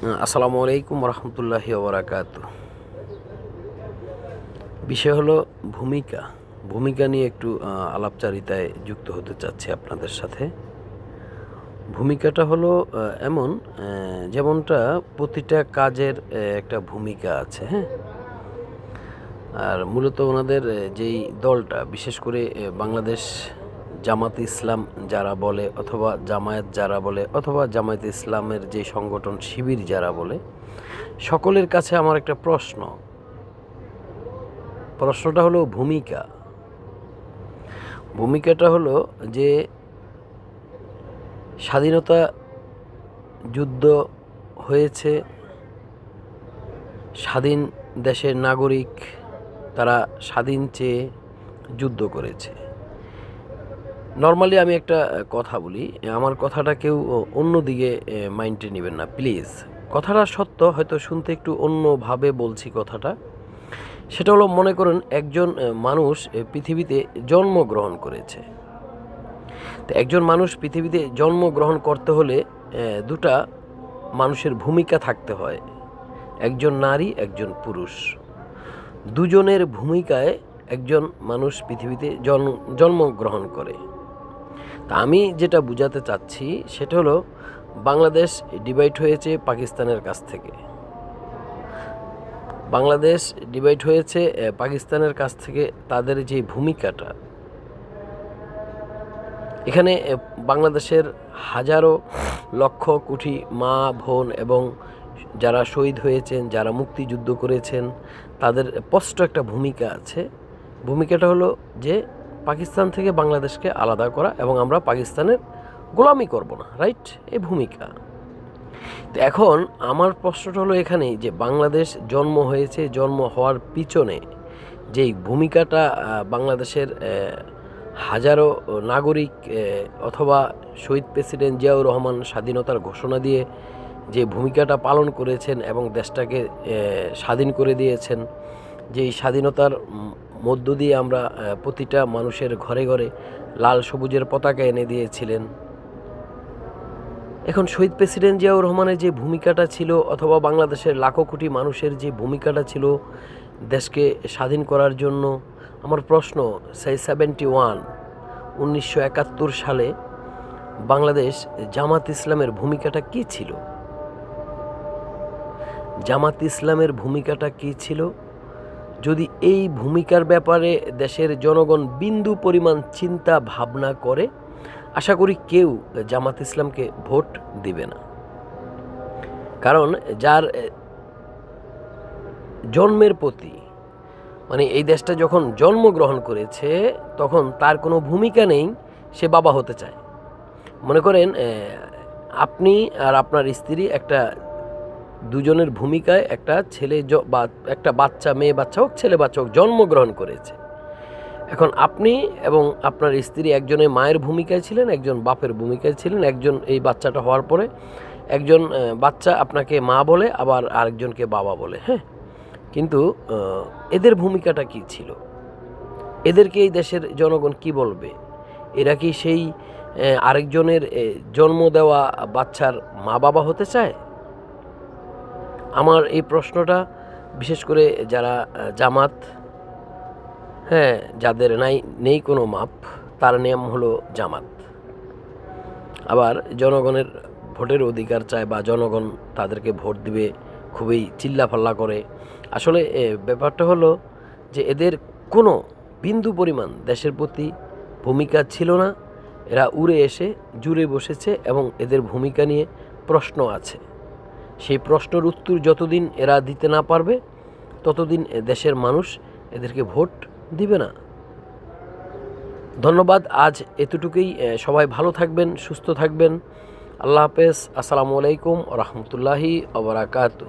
আসসালামু আলাইকুম রহমতুল্লাহি ওবরাকাত বিষয় হলো ভূমিকা। ভূমিকা নিয়ে একটু আলাপচারিতায় যুক্ত হতে চাচ্ছি আপনাদের সাথে। ভূমিকাটা হলো এমন যেমনটা প্রতিটা কাজের একটা ভূমিকা আছে হ্যাঁ? আর মূলত ওনাদের যেই দলটা, বিশেষ করে বাংলাদেশ জামাত ইসলাম যারা বলে অথবা জামায়াত যারা বলে অথবা জামায়াত ইসলামের যে সংগঠন শিবির যারা বলে, সকলের কাছে আমার একটা প্রশ্ন। প্রশ্নটা হলো ভূমিকা। ভূমিকাটা হলো যে স্বাধীনতা যুদ্ধ হয়েছে, স্বাধীন দেশের নাগরিক তারা স্বাধীন চেয়ে যুদ্ধ করেছে। নর্মালি আমি একটা কথা বলি। আমার কথাটা কেউ অন্য দিকে মাইন্ডে নেবেন না, প্লিজ। কথাটা সত্য, হয়তো শুনতে একটু অন্যভাবে বলছি কথাটা। সেটা হলো, মনে করেন, একজন মানুষ পৃথিবীতে জন্মগ্রহণ করেছে। তো একজন মানুষ পৃথিবীতে জন্মগ্রহণ করতে হলে দুটা মানুষের ভূমিকা থাকতে হয়। একজন নারী, একজন পুরুষ। দুজনের ভূমিকায় একজন মানুষ পৃথিবীতে জন্ম, জন্মগ্রহণ করে। তা আমি যেটা বুঝাতে চাচ্ছি, সেটা হলো বাংলাদেশ ডিভাইড হয়েছে পাকিস্তানের কাছ থেকে। বাংলাদেশ ডিভাইড হয়েছে পাকিস্তানের কাছ থেকে তাদের যে ভূমিকাটা, এখানে বাংলাদেশের হাজারো লক্ষ কোটি মা, বোন এবং যারা শহীদ হয়েছেন, যারা মুক্তিযুদ্ধ করেছেন, তাদের স্পষ্ট একটা ভূমিকা আছে। ভূমিকাটা হলো যে পাকিস্তান থেকে বাংলাদেশকে আলাদা করা এবং আমরা পাকিস্তানের গোলামি করব না রাইট এই ভূমিকা। তো এখন আমার প্রশ্নটা হলো এখানেই যে বাংলাদেশ জন্ম হয়েছে, জন্ম হওয়ার পিছনে যেই ভূমিকাটা বাংলাদেশের হাজারো নাগরিক অথবা শহীদ প্রেসিডেন্ট জিয়াউর রহমান স্বাধীনতার ঘোষণা দিয়ে যে ভূমিকাটা পালন করেছেন এবং দেশটাকে স্বাধীন করে দিয়েছেন যে এই স্বাধীনতার মধ্য দিয়ে আমরা প্রতিটা মানুষের ঘরে ঘরে লাল সবুজের পতাকা এনে দিয়েছিলেন। এখন শহীদ প্রেসিডেন্ট জিয়াউর রহমানের যে ভূমিকাটা ছিল অথবা বাংলাদেশের লাখো কোটি মানুষের যে ভূমিকাটা ছিল দেশকে স্বাধীন করার জন্য, আমার প্রশ্ন, সেই সেভেন্টি ওয়ান, উনিশশো একাত্তর সালে বাংলাদেশ জামাত ইসলামের ভূমিকাটা কী ছিল? জামাত ইসলামের ভূমিকাটা কী ছিল? যদি এই ভূমিকার ব্যাপারে দেশের জনগণ বিন্দু পরিমাণ চিন্তা ভাবনা করে, আশা করি কেউ জামাত ইসলামকে ভোট দিবে না। কারণ যার জন্মের প্রতি মানে এই দেশটা যখন জন্মগ্রহণ করেছে, তখন তার কোনো ভূমিকা নেই, সে বাবা হতে চায়। মনে করেন আপনি আর আপনার স্ত্রী একটা দুজনের ভূমিকায় একটা ছেলে বা, একটা বাচ্চা, মেয়ে বাচ্চা হোক, ছেলে বাচ্চা হোক, জন্মগ্রহণ করেছে। এখন আপনি এবং আপনার স্ত্রী একজনের মায়ের ভূমিকায় ছিলেন, একজন বাপের ভূমিকায় ছিলেন, একজন এই বাচ্চাটা হওয়ার পরে একজন বাচ্চা আপনাকে মা বলে, আবার আরেকজনকে বাবা বলে হ্যাঁ? কিন্তু এদের ভূমিকাটা কি ছিল? এদেরকে এই দেশের জনগণ কি বলবে? এরা কি সেই আরেকজনের জন্ম দেওয়া বাচ্চার মা বাবা হতে চায়? আমার এই প্রশ্নটা, বিশেষ করে যারা জামাত হ্যাঁ যাদের নাই, নেই কোনো মাপ, তার নিয়ম হলো জামাত। আবার জনগণের ভোটের অধিকার চায় বা জনগণ তাদেরকে ভোট দিবে, খুবই চিল্লাফাল্লা করে। আসলে ব্যাপারটা হলো যে এদের কোনো বিন্দু পরিমাণ দেশের প্রতি ভূমিকা ছিল না। এরা উড়ে এসে, জুড়ে বসেছে এবং এদের ভূমিকা নিয়ে প্রশ্ন আছে। সেই প্রশ্নের উত্তর যতদিন এরা দিতে না পারবে, ততদিন দেশের মানুষ এদেরকে ভোট দিবে না। ধন্যবাদ, আজ এতটুকুই সবাই ভালো থাকবেন, সুস্থ থাকবেন। আল্লাহ হাফেজ, আসসালামু আলাইকুম রহমতুল্লাহি আবরাকাতু